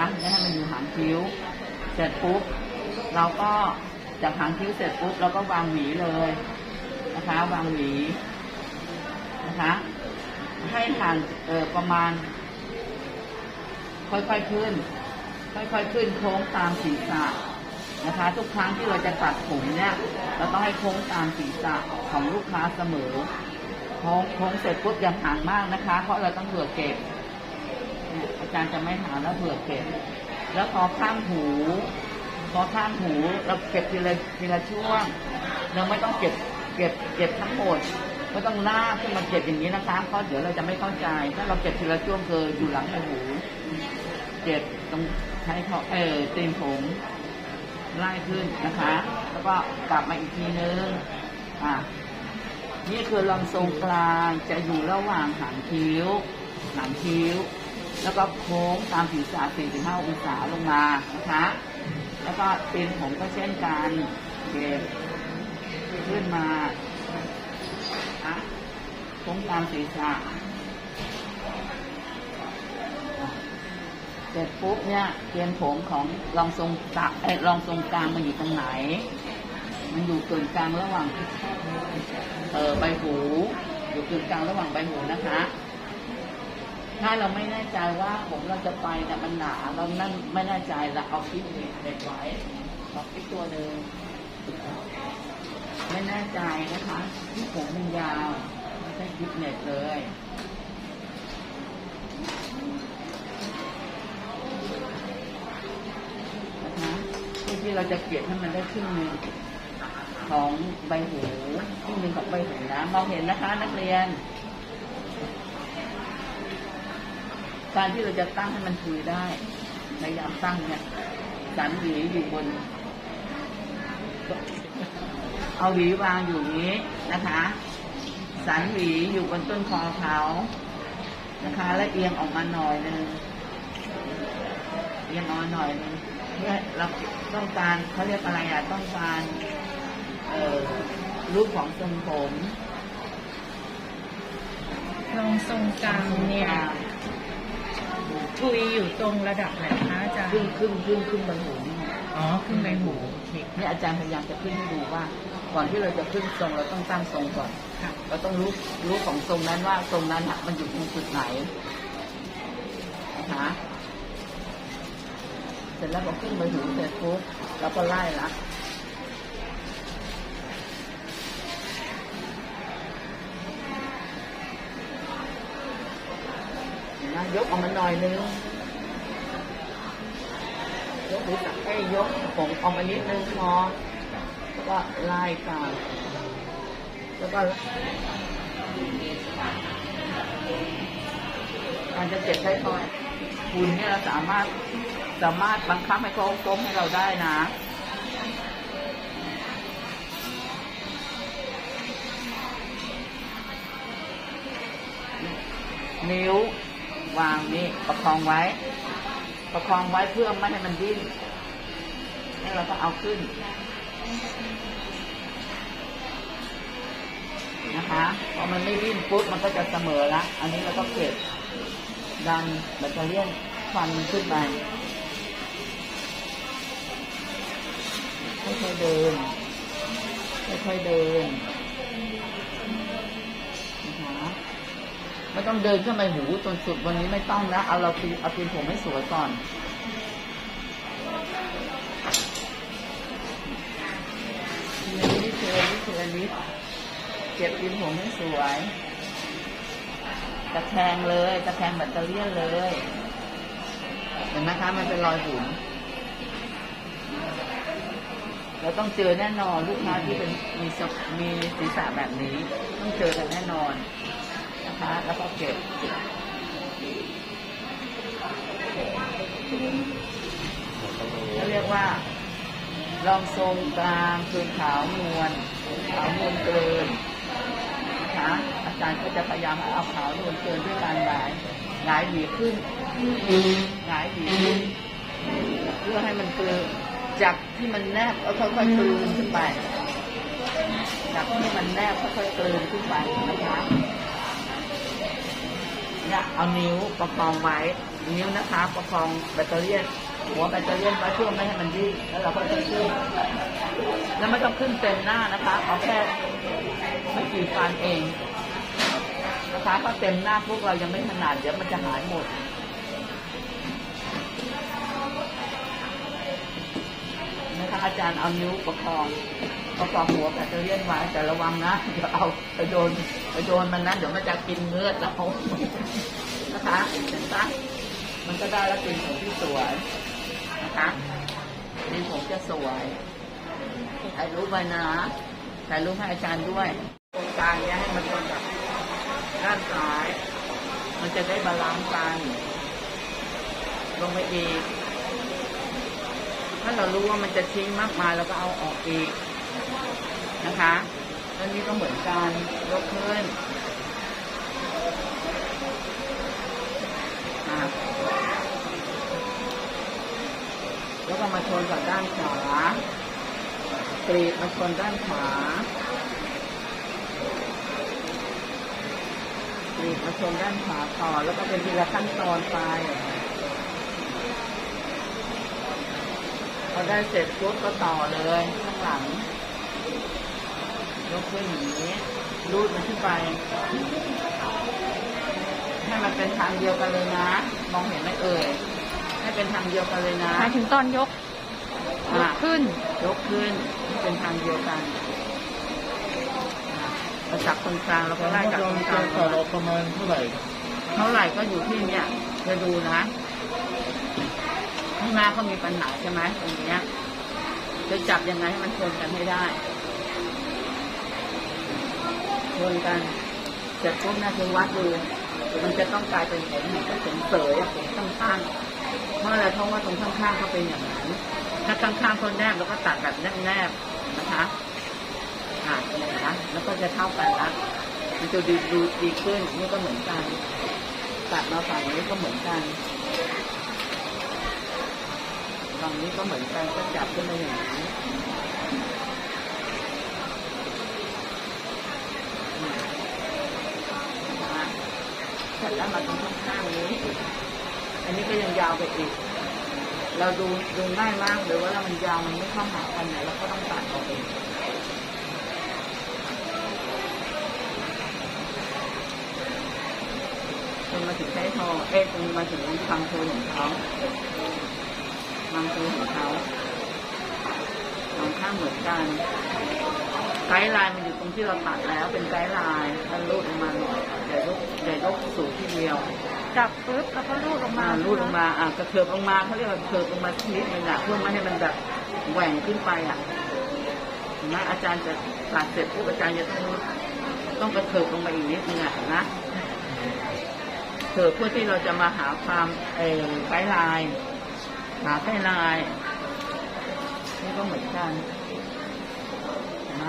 นะคะไม่ให้มันอยู่หางคิ้ว เสร็จปุ๊บเราก็จากหางคิ้วเสร็จปุ๊บเราก็วางหวีเลยนะคะ วางหวีนะคะ ให้ห่างเออประมาณ ค่อยๆขึ้น ค่อยๆขึ้นโค้งตามศีรษะนะคะ ทุกครั้งที่เราจะตัดผมเนี่ยเราต้องให้โค้งตามศีรษะของลูกค้าเสมอโค้งโค้งเสร็จปุ๊บอย่าห่างมากนะคะ เพราะเราต้องเผื่อเก็บ อาจารย์จะไม่หาแล้วเผื่อเก็บ แล้วพอข้างหู พอข้างหูเราเก็บทีละทีละช่วง เราไม่ต้องเก็บเก็บเก็บทั้งหมดไม่ต้องลากขึ้นมาเก็บอย่างนี้นะคะเพราะเดี๋ยวเราจะไม่เข้าใจ ถ้าเราเก็บทีละช่วงคืออยู่หลังหูเจ็บตรงใช้เขาเออตีนผมไล่ขึ้นนะคะ แล้วก็กลับมาอีกทีนึงอะนี่คือลำทรงกลางจะอยู่ระหว่างหางคิ้ว หางคิ้ว แล้วก็โค้งตามศีรษะ45องศาลงมานะคะ แล้วก็เตีนผมก็เช่นกันเก็บขึ้นมาอะโค้งตามศีรษะเสร็จปุ๊บเนี่ยเทียนผมของรองทรงตะเอรองทรงกลางมันอยู่ตรงไหน มันอยู่กึ่งกลางระหว่างเออใบหู อยู่กึ่งกลางระหว่างใบหูนะคะ ถ้าเราไม่แน่ใจว่าผมเราจะไปแต่ยมันหนาเรานั่นไม่แน่ใจเราเอาคลิปเด็กไว้เอาคลิปตัวหนึ่งไม่แน่ใจนะคะที่ผมมันยาวไม่ใช่คลิปเน็ตเลยนะคะเพื่อที่เราจะเกลี่ยให้มันได้ครึ่งหนึ่งของใบหูครึ่งหนึ่งของใบหูนะมองเห็นนะคะ นักเรียน การที่เราจะตั้งให้มันคุยได้พยายามตั้งเนี่ยสันหวีอยู่บน เอาหวีวางอยู่นี้นะคะสันหวีอยู่บนต้นคอเขานะคะ และเอียงออกมาหน่อยหนึงเอียงออนหน่อยนึงเพื่อเราต้องการเขาเรียกอะไรอะต้องการเอ่อรูปของทรงผมรองทรงกลางเนี่ย ทุยอยู่ตรงระดับไหนคะอาจารย์ขึ้นขึ้นขึ้นขึ้นบนหูนี่ไงอ๋อขึ้นใบหูโอเคนี่อาจารย์พยายามจะขึ้นให้ดูว่า ก่อนที่เราจะขึ้นทรงเราต้องตั้งทรงก่อนค่ะเราต้องรู้รู้ของทรงนั้นว่าทรงนั้นอะมันอยู่ตรงจุดไหนนะคะเสร็จแล้วพอขึ้นบนหูเสร็จปุ๊บเราก็ไล่ละ ยกออกมาหน่อยนึงยกหูสักเอ้ยยกผมออกมานิดนึงพอแล้วก็ไล่ตามแล้วก็การจะเจ็บใช้ทอยคุณเนี่ยเราสามารถสามารถบังคับให้เขาก้มให้เราได้นะนิ้ว วางนี่ประคองไว้ ประคองไว้เพื่อไม่ให้มันดิ้นแล้วเราก็เอาขึ้น นะคะพอมันไม่ดิ้นปุ๊บมันก็จะเสมอละ อันนี้เราก็เก็บดันแบตเตอรี่ยนฟันมันขึ้นไปค่อยๆเดินค่อยๆเดิน ไม่ต้องเดินขึ้นไปหูจนสุดวันนี้ไม่ต้องนะเอาเราตีเอาตีนผมให้สวยก่อนทีละนิดทีละนิดทีละนิดเก็บตีนผมให้สวยตะแคงเลยตะแคงแบตเตอรี่เลย เห็นไหมคะมันเป็นรอยบุ๋มเราต้องเจอแน่นอนลูกค้าที่เป็นมีศมีศีรษะแบบนี้ ต้องเจอกันแน่นอน คะแล้วก็เก็บเขาเรียกว่ารองทรงกลางคือขาวนวลขาวนวลเกินนะคะอาจารย์ก็จะพยายามเอาขาวนวลเกินด้วยการหงายหงายหวีขึ้นหงายหวีขึ้นเพื่อให้มันเกินจากที่มันแนบแล้วค่อยๆกลืนขึ้นไปจากที่มันแนบค่อยๆกลืนขึ้นไปนะคะ เอานิ้วประคองไว้ นิ้วนะคะ ประคองแบตเตอรี่หัวแบตเตอรี่ไว้เพื่อไม่ให้มันดิ้นแล้วเราก็จะขึ้นแล้วไม่ต้องขึ้นเต็มหน้านะคะเอาแค่ไม่กี่ฟันเองนะคะเพราเต็มหน้าพวกเรายังไม่ถนัดเดี๋ยวมันจะหายหมดนะคะอาจารย์เอานิ้วประคองประคองหัวแบตเตอรี่ยนไว้แต่ระวังนะเดี๋ยวเอาไปโดนไปโดนมันนะเดี๋ยวมันจะกินเลือเรา นะคะเห็นปะมันก็ได้แล้วเป็นผมที่สวยนะคะเป็นผมจะสวยถ่ายรูปไว้นะถ่ายรูปให้อาจารย์ด้วยตรงกลางเนี้ยให้มันตรงกับด้านซ้าย มันจะได้บาลานซ์กัน ลงไปอีก ถ้าเรารู้ว่ามันจะทิ้งมากมายเราก็เอาออกอีกนะคะแล้วนี้ก็เหมือนกันยกขึ้นอะ แล้วก็มาชนกับด้านขวากรีดมาชนด้านขวากรีดมาชนด้านขวาต่อ แล้วก็เป็นทีละขั้นตอนไปพอได้เสร็จปุ๊บก็ต่อเลยข้างหลังยกขึ้นอย่างนี้รูดมันขึ้นไปให้มันเป็นทางเดียวกันเลยนะ มองเห็นไหมเอ่ย ให้เป็นทางเดียวกันเลยนะหมายถึงตอนยกยอะกขึ้น ยกขึ้นให้เป็นทางเดียวกันอะเราจับตรงกลางเราก็ไล่จากตรงกลางต่อเราประมาณเท่าไหร่ เท่าไหร่ก็อยู่ที่เนี่ยจะดูนะ ข้างหน้าเขามีปัญหาใช่ไหมตรงเนี้ยจะจับยังไงให้มันชนกันให้ได้ชนกันเสร็จปุ๊บนะคือวัดดูมันจะต้องกลายเป็นผมเหมือนกับผมเสยอะผมข้างๆ เพราะอะไรเพราะว่าตรงข้างๆเขาเป็นอย่างนั้นถ้าข้างๆเขาแนบแล้วก็ตัดแบบแนบๆนะคะอ่าเนี่นะแล้วก็จะเท่ากันละมันจะดูดูดีขึ้นนี่ก็เหมือนกันตัดมาฝั่งนี้ก็เหมือนกันฝั่งนี้ก็เหมือนกันก็จับขึ้นมาอย่างนี้นเสร็จแล้วมาตรงข้างๆนี้ อันนี้ก็ยังยาวไปอีก เราดูดูง่ายมากเลยว่ามันยาวมันไม่เข้าหากันเนี่ยเราก็ต้องตัดออกเองจนมาถึงใช้ทอเอ๊ะจนมาถึงทางโทของเขาทางโทของเขาสองข้างเหมือนกันไกด์ไลน์มันอยู่ตรงที่เราตัดแล้วเป็นไกด์ไลน์ถ้ารูดออกมาหน่อยอย่าย ดียวจับปุ๊บแล้วก็รูดออกมาอ่ารูดลงมาอ่ากระเถิบลงมาเขาเรียกว่าเถิบลงมาสักนิดนึงอะเพื่อไม่ให้มันแบบแหว่งขึ้นไปอะเห็นไหมอาจารย์จะตัดเสร็จปุ๊บอาจารย์จะต้องต้องกระเถิบลงมาอีกนิดนึงอะเห็นะเถิบเพื่อที่เราจะมาหาความเออไกด์ไลน์หาไกด์ไลน์นี่ก็เหมือนกันเห็นไหม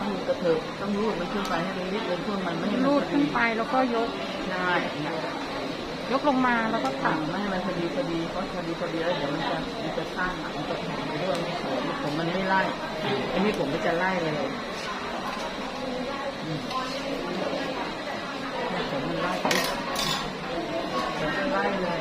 ต้องกระเถิบต้องรูดมันขึ้นไปให้มันนิดนึงเพื่อมันไม่ให้มันรูดขึ้นไปแล้วก็ยก ใช่ยกลงมาแล้วก็ถังให้มันพอดีพอดีเพราะพอดีพอดีแล้วเดี๋ยวมันจะมันจะสร้างมันจะแข็งไปด้วยไมผมมันไม่ไล่อันนี้ผมก็จะไล่เลยผมมันไล่ผมจะไล่เลย